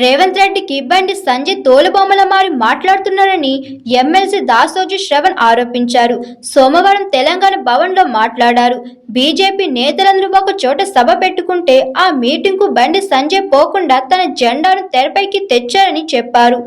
రేవంత్ రెడ్డికి బండి సంజయ్ తోలుబొమ్మల మారి మాట్లాడుతున్నారని ఎమ్మెల్సీ దాసోజు శ్రవణ్ ఆరోపించారు. సోమవారం తెలంగాణ భవన్లో మాట్లాడారు. బీజేపీ నేతలందరూ ఒక చోట సభ పెట్టుకుంటే ఆ మీటింగ్కు బండి సంజయ్ పోకుండా తన జెండాను తెరపైకి తెచ్చారని చెప్పారు.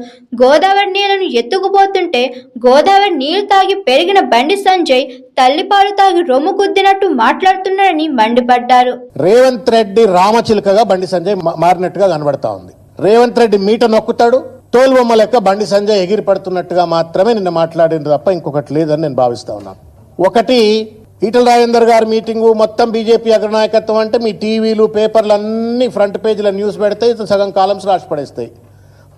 గోదావరి నీళ్ళను ఎత్తుకుపోతుంటే గోదావరి నీళ్ళు తాగి పెరిగిన బండి సంజయ్ తల్లిపాలు తాగి రొమ్ము కుద్దినట్టు మాట్లాడుతున్నారని మండిపడ్డారు. రేవంత్ రెడ్డి రామచిలుకగా బండి సంజయ్ మారినట్టుగా కనబడతా ఉంది. రేవంత్ రెడ్డి మీట నొక్కుతాడు తోలుబొమ్మ లెక్క బండి సంజయ్ ఎగిరి పడుతున్నట్టుగా మాత్రమే నిన్న మాట్లాడింది తప్ప ఇంకొకటి లేదని నేను భావిస్తా ఉన్నాను ఒకటి ఈటల రాజేందర్ గారి మీటింగు మొత్తం బీజేపీ అగ్రనాయకత్వం అంటే మీ టీవీలు పేపర్లు అన్ని ఫ్రంట్ పేజీల న్యూస్ పెడితే సగం కాలమ్స్ రాసి పడేస్తాయి.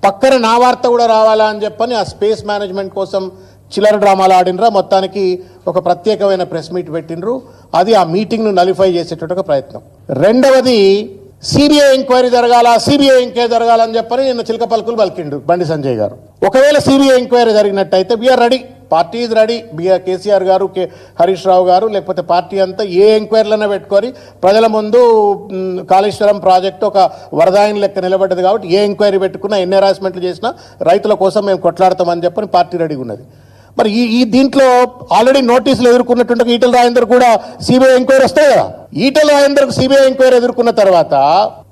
పక్కన నా వార్త కూడా రావాలా అని చెప్పని ఆ స్పేస్ మేనేజ్మెంట్ కోసం చిల్లర డ్రామాలు ఆడినరా మొత్తానికి ఒక ప్రత్యేకమైన ప్రెస్ మీట్ పెట్టినరు అది ఆ మీటింగ్ను నలిఫై చేసేటట్టు ఒక ప్రయత్నం. రెండవది సిబిఐ ఎంక్వైరీ జరగాల సిబిఐ ఎంక్వైరీ జరగాలని చెప్పని నిన్న చిలక పలుకులు పలికిండు బండి సంజయ్ గారు. ఒకవేళ సిబిఐ ఎంక్వైరీ జరిగినట్టయితే వీఆర్ రెడీ. పార్టీ ఇది రెడీ. బిఆర్ కేసీఆర్ గారు కే హరీష్ రావు గారు లేకపోతే పార్టీ అంతా ఏ ఎంక్వైరీలైనా పెట్టుకొని ప్రజల ముందు కాళేశ్వరం ప్రాజెక్టు ఒక వరదాయిని లెక్క నిలబడ్డది కాబట్టి ఏ ఎంక్వైరీ పెట్టుకున్నా ఎన్ని హెరాస్మెంట్లు చేసినా రైతుల కోసం మేము కొట్లాడతామని చెప్పని పార్టీ రెడీగా ఉన్నది. మరి ఈ ఈ దీంట్లో ఆల్రెడీ నోటీసులు ఎదుర్కొన్నటువంటి ఈటల రాజేందర్ కూడా సిబిఐ ఎంక్వైరీ వస్తాయి కదా. ఈటల రాజేందర్ సిబిఐ ఎంక్వైరీ ఎదుర్కొన్న తర్వాత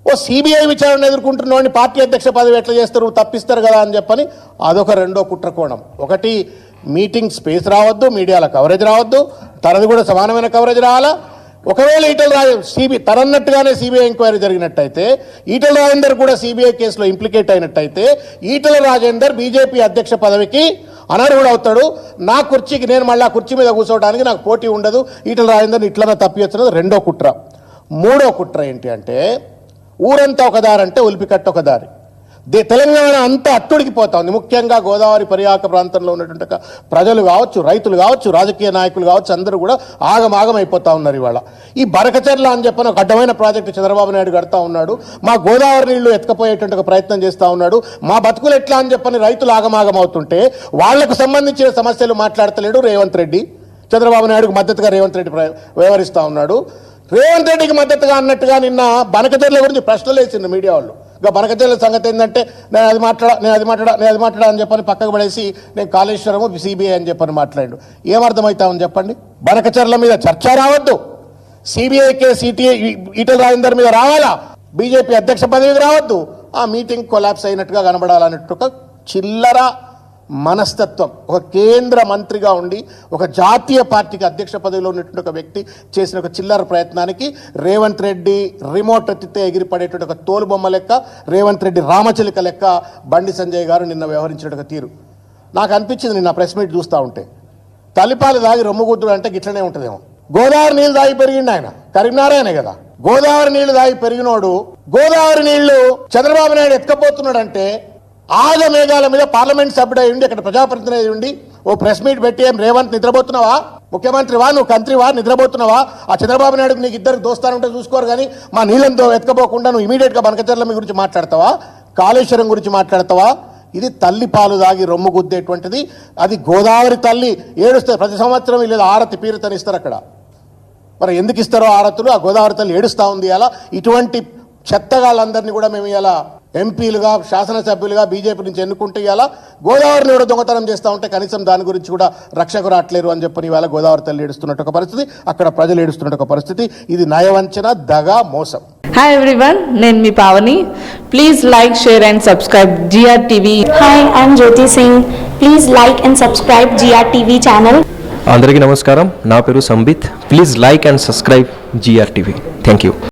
ఓ సిబిఐ విచారణ ఎదుర్కొంటున్న పార్టీ అధ్యక్ష పదవి ఎట్లా చేస్తారు తప్పిస్తారు కదా అని చెప్పని అదొక రెండో కుట్ర కోణం ఒకటి మీటింగ్ స్పేస్ రావద్దు మీడియాలో కవరేజ్ రావద్దు తనది కూడా సమానమైన కవరేజ్ రావాలా? ఒకవేళ ఈటల రాజ సిబి తనన్నట్టుగానే సిబిఐ ఎంక్వైరీ జరిగినట్టయితే ఈటల రాజేందర్ కూడా సిబిఐ కేసులో ఇంప్లికేట్ అయినట్టయితే ఈటల రాజేందర్ బీజేపీ అధ్యక్ష పదవికి అనర్హుడు అవుతాడు. నా కుర్చీకి నేను మళ్ళీ ఆ కుర్చీ మీద కూర్చోవడానికి నాకు పోటీ ఉండదు. ఇట్లా రాయిందని ఇట్లనే తప్పివచ్చున్నది రెండో కుట్ర. మూడో కుట్ర ఏంటి అంటే ఊరంతా ఒక దారి అంటే ఉలిపికట్ట ఒక దారి. తెలంగాణ అంతా అట్టుడికిపోతా ఉంది. ముఖ్యంగా గోదావరి పర్యాక ప్రాంతంలో ఉన్నటువంటి ప్రజలు కావచ్చు రైతులు కావచ్చు రాజకీయ నాయకులు కావచ్చు అందరూ కూడా ఆగమాగం అయిపోతా ఉన్నారు ఇవాళ. ఈ బరకచర్ల అని చెప్పిన ఒక అడ్డమైన ప్రాజెక్టు చంద్రబాబు నాయుడు కడతా ఉన్నాడు. మా గోదావరి నీళ్ళు ఎత్తుకపోయేటువంటి ఒక ప్రయత్నం చేస్తూ ఉన్నాడు. మా బతుకులు ఎట్లా అని చెప్పని రైతులు ఆగమాగం అవుతుంటే వాళ్ళకు సంబంధించిన సమస్యలు మాట్లాడతలేడు రేవంత్ రెడ్డి. చంద్రబాబు నాయుడుకు మద్దతుగా రేవంత్ రెడ్డి వ్యవహరిస్తూ ఉన్నాడు. రేవంత్ రెడ్డికి మద్దతుగా అన్నట్టుగా నిన్న బనకచర్ల గురించి ప్రశ్నలు వేసింది మీడియా వాళ్ళు. ఇంకా బనకచర్ల సంగతి ఏంటంటే నేను అది మాట్లాడా నేను అది మాట్లాడా నేను అది మాట్లాడా అని చెప్పని పక్కకు పడేసి నేను కాళేశ్వరము సిబిఐ అని చెప్పని మాట్లాడు ఏమర్థమవుతామని చెప్పండి? బనకచర్ల మీద చర్చ రావద్దు. సిబిఐకే సిటిఐ ఈటల రాజేందర్ మీద రావాలా? బీజేపీ అధ్యక్ష పదవికి రావద్దు. ఆ మీటింగ్ కొలాప్స్ అయినట్టుగా కనబడాలన్నట్టు ఒక చిల్లర మనస్తత్వం. ఒక కేంద్ర మంత్రిగా ఉండి ఒక జాతీయ పార్టీకి అధ్యక్ష పదవిలో ఉన్నటువంటి ఒక వ్యక్తి చేసిన ఒక చిల్లర ప్రయత్నానికి రేవంత్ రెడ్డి రిమోట్ ఎత్తితే ఎగిరిపడేటువంటి ఒక తోలుబొమ్మ లెక్క రేవంత్ రెడ్డి రామచిలిక లెక్క బండి సంజయ్ గారు నిన్న వ్యవహరించిన ఒక తీరు. నాకు అనిపించింది నిన్న ప్రెస్ మీట్ చూస్తూ ఉంటే. తలిపాలు దాగి రొమ్ముగుద్దుడు అంటే గిట్లనే ఉంటుందేమో. గోదావరి నీళ్ళు దాగి పెరిగిండు ఆయన. కరీంనారాయణ కదా. గోదావరి నీళ్ళు దాగి పెరిగినోడు గోదావరి నీళ్ళు చంద్రబాబు నాయుడు ఎత్తుకపోతున్నాడంటే ఆద మేఘాల మీద పార్లమెంట్ సభ్యుడు అయి ఉండి అక్కడ ప్రజాప్రతినిధి ఉండి ఓ ప్రెస్ మీట్ పెట్టి ఏం రేవంత్ నిద్రపోతున్నావా? ముఖ్యమంత్రివా నువ్వు కంత్రివా నిద్రపోతున్నావా? ఆ చంద్రబాబు నాయుడు నీకు ఇద్దరు దోస్తానుంటే చూసుకోరు కానీ మా నీళ్ళంతో వెతకపోకుండా నువ్వు ఇమీడియట్గా బనకచర్ల మీ గురించి మాట్లాడతావా? కాళేశ్వరం గురించి మాట్లాడతావా? ఇది తల్లి పాలు దాగి రొమ్ము గుద్దేటువంటిది. అది గోదావరి తల్లి ఏడుస్తారు ప్రతి సంవత్సరం లేదా ఆరతి పీరుతని ఇస్తారు అక్కడ. మరి ఎందుకు ఇస్తారో ఆరతులు? ఆ గోదావరి తల్లి ఏడుస్తూ ఉంది అలా. ఇటువంటి చెత్తగాళ్ళందరినీ కూడా మేము ఇలా ఎంపీలుగా శాసనసభ్యులుగా బీజేపీ నుంచి ఎన్నుకుంటే ఇలా గోదావరిని కూడా దొంగతనం చేస్తూ ఉంటే కనీసం దాని గురించి కూడా రక్షకు రావట్లేరు అని చెప్పని ఇవాళ గోదావరి తల్లి ఏడుస్తున్నట్టు ఒక పరిస్థితి అక్కడ ప్రజలు ఏడుస్తున్నట్టు ఒక పరిస్థితి. ఇది నయవంచన దగా మోసం. హాయ్ ఎవ్రీవన్ నేను మీ Pavani. Please like share and subscribe GR TV Hi, I'm Jyoti Singh. Please like and subscribe GRTV channel. అందరికీ నమస్కారం. నా పేరు Sambit. Please like and subscribe GR TV thank you